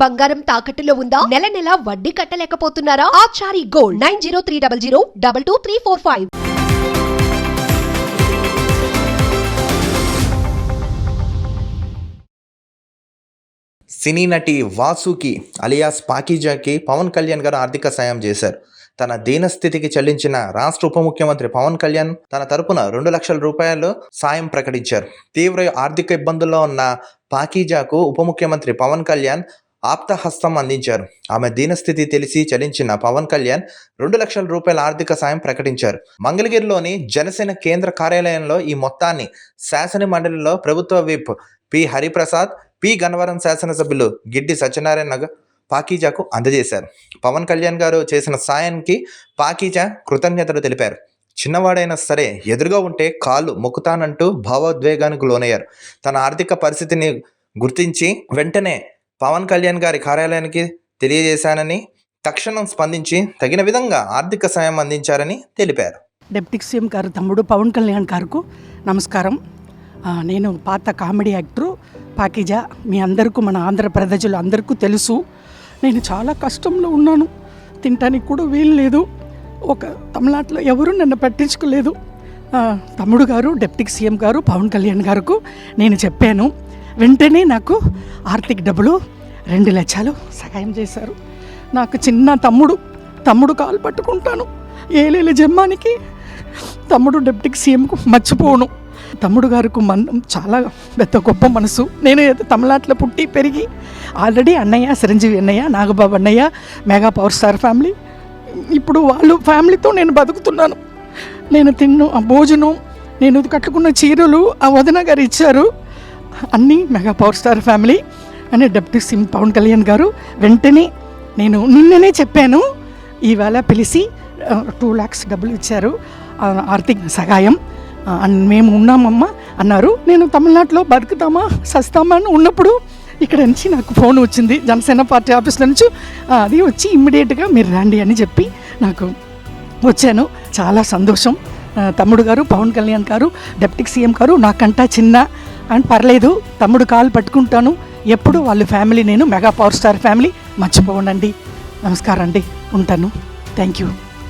బంగారం తాకట్టులో ఉందా? నెల నెల వడ్డీ కట్టలేకపోతున్నారా? Achari gold nine zero three double zero double two three four five. సినీ నటి వాసుకి అలియాస్ పాకిజాకి పవన్ కళ్యాణ్ గారు ఆర్థిక సాయం చేశారు. తన దీనస్థితికి చెల్లించిన రాష్ట్ర ఉప ముఖ్యమంత్రి పవన్ కళ్యాణ్ తన తరపున రెండు లక్షల రూపాయలు సాయం ప్రకటించారు. తీవ్ర ఆర్థిక ఇబ్బందుల్లో ఉన్న పాకీజాకు ఉప ముఖ్యమంత్రి పవన్ కళ్యాణ్ ఆప్తహస్తం అందించారు. ఆమె దీనస్థితి తెలిసి చలించిన పవన్ కళ్యాణ్ రెండు లక్షల రూపాయల ఆర్థిక సాయం ప్రకటించారు. మంగళగిరిలోని జనసేన కేంద్ర కార్యాలయంలో ఈ మొత్తాన్ని శాసన మండలిలో ప్రభుత్వ whip P Hariprasad P Gannavaram శాసనసభ్యులు గిడ్డి సత్యనారాయణ పాకీజాకు అందజేశారు. పవన్ కళ్యాణ్ గారు చేసిన సాయానికి పాకీజా కృతజ్ఞతలు తెలిపారు. చిన్నవాడైనా సరే ఎదురుగా ఉంటే కాళ్ళు మొక్కుతానంటూ భావోద్వేగానికి లోనయ్యారు. తన ఆర్థిక పరిస్థితిని గుర్తించి వెంటనే పవన్ కళ్యాణ్ గారి కార్యాలయానికి తెలియజేశానని తక్షణం స్పందించి తగిన విధంగా ఆర్థిక సాయం అందించారని తెలిపారు. డిప్యూటీ సీఎం గారు తమ్ముడు పవన్ కళ్యాణ్ గారుకు నమస్కారం. నేను పాత కామెడీ యాక్టరు పాకిజా మీ అందరికీ మన ఆంధ్ర ప్రజలు అందరికీ తెలుసు. నేను చాలా కష్టంలో ఉన్నాను. తినటానికి కూడా వీలు లేదు. ఒక తమిళనాట్లో ఎవరు నన్ను పట్టించుకోలేదు. తమ్ముడు గారు డిప్యూటీ సీఎం గారు పవన్ కళ్యాణ్ గారుకు నేను చెప్పాను. వెంటనే నాకు ఆర్థిక డబ్బులు రెండు లక్షలు సహాయం చేశారు. నాకు చిన్న తమ్ముడు తమ్ముడు కాలు పట్టుకుంటాను. ఏలేల జమ్మానికి తమ్ముడు డిప్యూటీ సీఎంకు మర్చిపోను. తమ్ముడు గారికి మనం చాలా పెద్ద గొప్ప మనసు. నేను తమిళనాట్లో పుట్టి పెరిగి ఆల్రెడీ అన్నయ్య చిరంజీవి అన్నయ్య నాగబాబు అన్నయ్య మెగా పవర్ స్టార్ ఫ్యామిలీ. ఇప్పుడు వాళ్ళు ఫ్యామిలీతో నేను బతుకుతున్నాను. నేను తిన్న ఆ భోజనం నేను కట్టుకున్న చీరలు ఆ వదిన గారు ఇచ్చారు. అన్ని మెగా పవర్ స్టార్ ఫ్యామిలీ అని డెప్యూటీ సిమ్ పవన్ కళ్యాణ్ గారు వెంటనే నేను నిన్ననే చెప్పాను ఈవేళ పిలిచి టూ ల్యాక్స్ డబ్బులు ఇచ్చారు. ఆర్థిక సహాయం మేము ఉన్నామమ్మా అన్నారు. నేను తమిళనాడులో బతుకుతామా సస్తామా అని ఉన్నప్పుడు ఇక్కడ నుంచి నాకు ఫోన్ వచ్చింది. జనసేన పార్టీ ఆఫీస్లో నుంచి అది వచ్చి ఇమ్మీడియట్గా మీరు రండి అని చెప్పి నాకు వచ్చాను. చాలా సంతోషం. తమ్ముడు గారు పవన్ కళ్యాణ్ గారు డెప్యూటీ సీఎం గారు నాకంటా చిన్న అండ్ పర్లేదు తమ్ముడు కాలు పట్టుకుంటాను. ఎప్పుడు వాళ్ళ ఫ్యామిలీ నేను మెగా పవర్ స్టార్ ఫ్యామిలీ. మర్చిపోనండి నమస్కారం అండి. ఉంటాను. Thank you.